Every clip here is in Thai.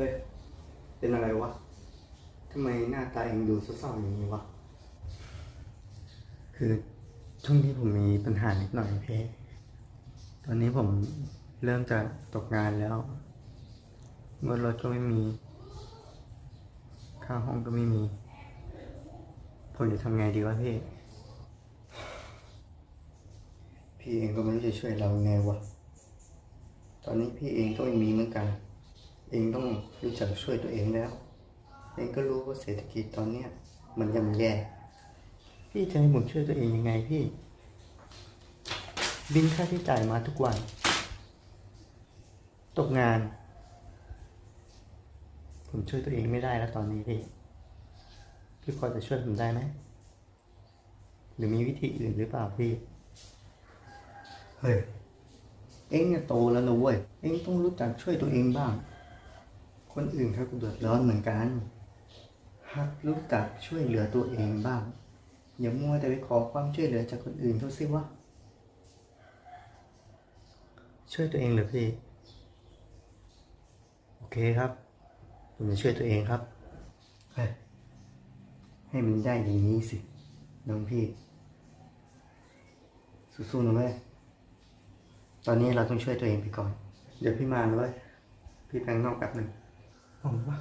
เฮ้ย เป็นอะไรวะ ทำไมหน้าตาเองดูเศร้าๆอย่างนี้วะ คือช่วงนี้ผมมีปัญหานิดหน่อยเพ่ตอนนี้ผมเริ่มจะตกงานแล้ว เงินรถก็ไม่มี ค่าห้องก็ไม่มี ผมจะทำไงดีวะพี่ พี่เองก็ไม่รู้จะช่วยเราไงวะ ตอนนี้พี่เองก็ไม่มีเหมือนกัน เองต้องรู้จักช่วยตัวเองแล้ว เองก็รู้ว่าเศรษฐกิจตอนเนี้ยมันย่ำแย่ พี่จะให้ผมช่วยตัวเองยังไงพี่ บินค่าใช้จ่ายมาทุกวัน ตกงาน ผมช่วยตัวเองไม่ได้แล้วตอนนี้พี่ พี่พอจะช่วยผมได้ไหมหรือมีวิธีอื่นหรือเปล่าพี่ เฮ้ย เอ็งเนี่ยโตแล้วนะเว้ย เอ็งต้องรู้จักช่วยตัวเองบ้าง คนอื่นเขาก็เดือดร้อนเหมือนกันหัดรู้จักช่วยเหลือตัวเองบ้าง อย่ามัวแต่ไปขอความช่วยเหลือจากคนอื่นเขาสิวะช่วยตัวเองเหรอพี่ โอเคครับ ผมจะช่วยตัวเองครับเฮ้ยให้มันได้อย่างนี้สิ น้องพี่ สู้ๆนะเว้ยตอนนี้เราต้องช่วยตัวเองไปก่อน เดี๋ยวพี่มานะเว้ยพี่แปลงนอกแป๊บหนึ่ง ผมว่า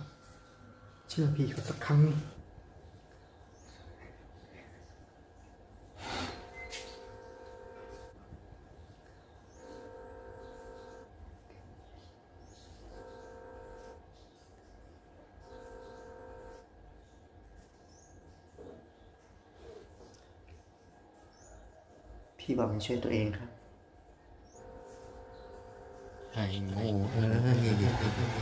เชื่อพี่เขาสักครั้งพี่บอกให้ช่วยตัวเองครับไอ้โง่เอ้ย